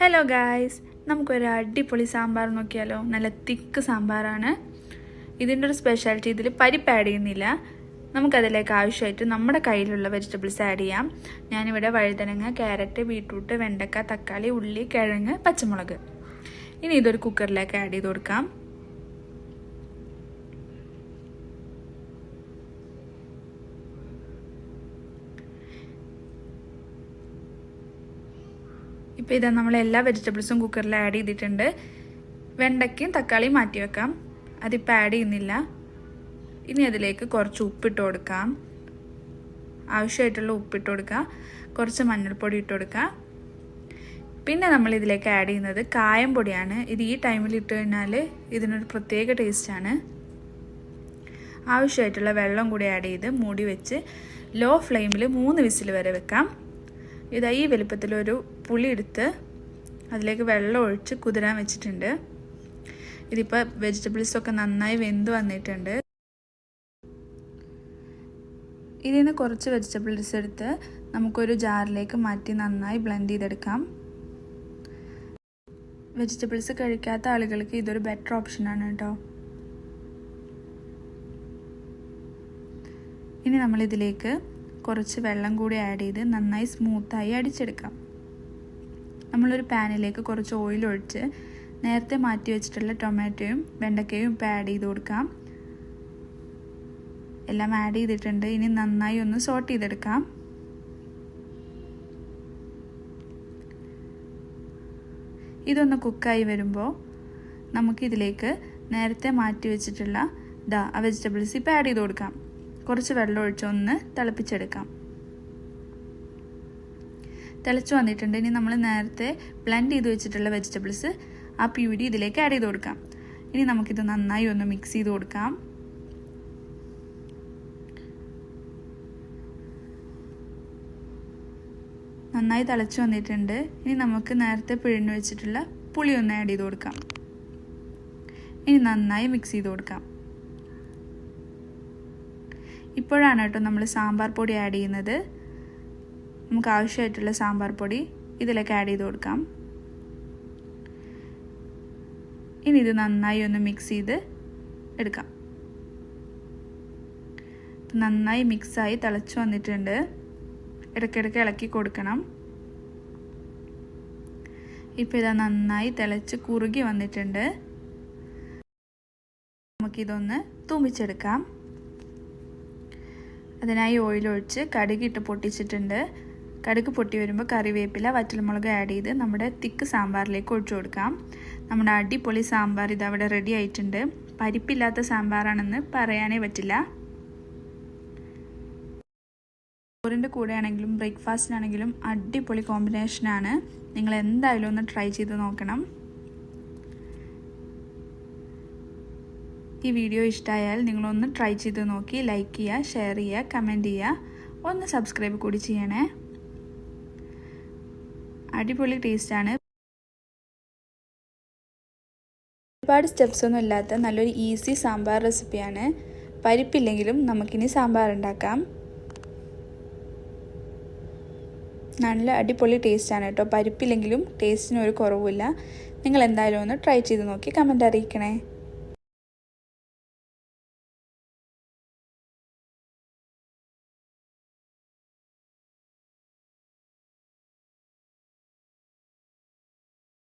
Hello guys നമുക്കൊരു അടിപൊളി സാമ്പാർ നോക്കിയാലോ? നല്ല തിക്ക് സാമ്പാറാണ്. ഇതിന്റെ ഒരു സ്പെഷ്യാലിറ്റി ഇതിൽ പരിപ്പ് ആഡ് ചെയ്യുന്നില്ല. നമുക്കതിലേക്ക് ആവശ്യമായിട്ട് നമ്മുടെ കയ്യിലുള്ള വെജിറ്റബിൾസ് ആഡ് ചെയ്യാം. ഞാനിവിടെ വഴുതനങ്ങ ക്യാരറ്റ് ബീട്രൂട്ട് വെണ്ടക്ക തക്കാളി ഉള്ളി കിഴങ്ങ് പച്ചമുളക്. ഇനി ഇതൊരു കുക്കറിലേക്ക് ആഡ് ചെയ്ത് കൊടുക്കാം. ഇപ്പോൾ ഇതാ നമ്മൾ എല്ലാ വെജിറ്റബിൾസും കുക്കറിൽ ആഡ് ചെയ്തിട്ടുണ്ട്. വെണ്ടയ്ക്കും തക്കാളിയും മാറ്റി വെക്കാം. അതിപ്പോൾ ആഡ് ചെയ്യുന്നില്ല. ഇനി അതിലേക്ക് കുറച്ച് ഉപ്പിട്ട് കൊടുക്കാം. ആവശ്യമായിട്ടുള്ള ഉപ്പിട്ട് കൊടുക്കുക കുറച്ച് മഞ്ഞൾപ്പൊടി ഇട്ട് കൊടുക്കുക പിന്നെ നമ്മൾ ഇതിലേക്ക് ആഡ് ചെയ്യുന്നത് കായം പൊടിയാണ്. ഇത് ഈ ടൈമിൽ ഇട്ട് കഴിഞ്ഞാൽ ഇതിനൊരു പ്രത്യേക ടേസ്റ്റാണ് ആവശ്യമായിട്ടുള്ള വെള്ളം കൂടി ആഡ് ചെയ്ത് മൂടി വെച്ച് ലോ ഫ്ലെയിമിൽ മൂന്ന് വിസിൽ വരെ വെക്കാം. ഇതാ ഈ വലുപ്പത്തിലൊരു പുളി എടുത്ത് അതിലേക്ക് വെള്ളം ഒഴിച്ച് കുതിരാൻ വെച്ചിട്ടുണ്ട്. ഇതിപ്പോൾ വെജിറ്റബിൾസൊക്കെ നന്നായി വെന്ത് വന്നിട്ടുണ്ട്. ഇതിൽ നിന്ന് കുറച്ച് വെജിറ്റബിൾസ് എടുത്ത് നമുക്കൊരു ജാറിലേക്ക് മാറ്റി നന്നായി ബ്ലെൻഡ് ചെയ്തെടുക്കാം. വെജിറ്റബിൾസ് കഴിക്കാത്ത ആളുകൾക്ക് ഇതൊരു ബെറ്റർ ഓപ്ഷനാണ് കേട്ടോ. ഇനി നമ്മളിതിലേക്ക് കുറച്ച് വെള്ളം കൂടി ആഡ് ചെയ്ത് നന്നായി സ്മൂത്തായി അടിച്ചെടുക്കാം. നമ്മളൊരു പാനിലേക്ക് കുറച്ച് ഓയിൽ ഒഴിച്ച് നേരത്തെ മാറ്റി വെച്ചിട്ടുള്ള ടൊമാറ്റോയും വെണ്ടക്കയും ഇപ്പോൾ ആഡ് ചെയ്ത് കൊടുക്കാം. എല്ലാം ആഡ് ചെയ്തിട്ടുണ്ട്. ഇനി നന്നായി ഒന്ന് സോട്ട് ചെയ്തെടുക്കാം. ഇതൊന്ന് കുക്കായി വരുമ്പോൾ നമുക്കിതിലേക്ക് നേരത്തെ മാറ്റി വെച്ചിട്ടുള്ള ദാ ആ വെജിറ്റബിൾസ് ഇപ്പോൾ ആഡ് ചെയ്ത് കൊടുക്കാം. കുറച്ച് വെള്ളം ഒഴിച്ചൊന്ന് തിളപ്പിച്ചെടുക്കാം. തിളച്ച് വന്നിട്ടുണ്ട്. ഇനി നമ്മൾ നേരത്തെ ബ്ലെൻഡ് ചെയ്ത് വെച്ചിട്ടുള്ള വെജിറ്റബിൾസ് ആ പ്യൂരി ഇതിലേക്ക് ആഡ് ചെയ്ത് കൊടുക്കാം. ഇനി നമുക്കിത് നന്നായി ഒന്ന് മിക്സ് ചെയ്ത് കൊടുക്കാം. നന്നായി തിളച്ച് വന്നിട്ടുണ്ട്. ഇനി നമുക്ക് നേരത്തെ പിഴിഞ്ഞു വെച്ചിട്ടുള്ള പുളി ഒന്ന് ആഡ് ചെയ്ത് കൊടുക്കാം. ഇനി നന്നായി മിക്സ് ചെയ്ത് കൊടുക്കാം. ഇപ്പോഴാണ് കേട്ടോ നമ്മൾ സാമ്പാർ പൊടി ആഡ് ചെയ്യുന്നത്. നമുക്ക് ആവശ്യമായിട്ടുള്ള സാമ്പാർ പൊടി ഇതിലേക്ക് ആഡ് ചെയ്ത് കൊടുക്കാം. ഇനി ഇത് നന്നായി ഒന്ന് മിക്സ് ചെയ്ത് എടുക്കാം. നന്നായി മിക്സായി തിളച്ച് വന്നിട്ടുണ്ട്. ഇടയ്ക്കിടയ്ക്ക് ഇളക്കി കൊടുക്കണം. ഇപ്പോൾ ഇതാ നന്നായി തിളച്ച് കുറുകി വന്നിട്ടുണ്ട്. നമുക്കിതൊന്ന് തൂമിച്ചെടുക്കാം. അതിനായി ഓയിൽ ഒഴിച്ച് കടുകിട്ട് പൊട്ടിച്ചിട്ടുണ്ട്. കടുക് പൊട്ടി വരുമ്പോൾ കറിവേപ്പില വറ്റൽമുളക് ആഡ് ചെയ്ത് നമ്മുടെ തിക്ക് സാമ്പാറിലേക്ക് ഒഴിച്ചു കൊടുക്കാം. നമ്മുടെ അടിപൊളി സാമ്പാർ ഇതവിടെ റെഡി ആയിട്ടുണ്ട്. പരിപ്പില്ലാത്ത സാമ്പാറാണെന്ന് പറയാനേ പറ്റില്ല. ചോറിന്റെ കൂടെയാണെങ്കിലും ബ്രേക്ക്ഫാസ്റ്റിനാണെങ്കിലും അടിപൊളി കോമ്പിനേഷനാണ് നിങ്ങൾ എന്തായാലും ഒന്ന് ട്രൈ ചെയ്ത് നോക്കണം. ഈ വീഡിയോ ഇഷ്ടമായാൽ നിങ്ങളൊന്ന് ട്രൈ ചെയ്ത് നോക്കി ലൈക്ക് ചെയ്യുക ഷെയർ ചെയ്യുക കമന്റ് ചെയ്യുക. ഒന്ന് സബ്സ്ക്രൈബ് കൂടി ചെയ്യണേ. അടിപൊളി ടേസ്റ്റാണ് ഒരുപാട് സ്റ്റെപ്സ് ഒന്നും ഇല്ലാത്ത നല്ലൊരു ഈസി സാമ്പാർ റെസിപ്പിയാണ് പരിപ്പില്ലെങ്കിലും നമുക്കിനി സാമ്പാർ ഉണ്ടാക്കാം. നല്ല അടിപൊളി ടേസ്റ്റാണ് കേട്ടോ. പരിപ്പില്ലെങ്കിലും ടേസ്റ്റിന് ഒരു കുറവുമില്ല. നിങ്ങൾ എന്തായാലും ഒന്ന് ട്രൈ ചെയ്ത് നോക്കി കമന്റ് അറിയിക്കണേ.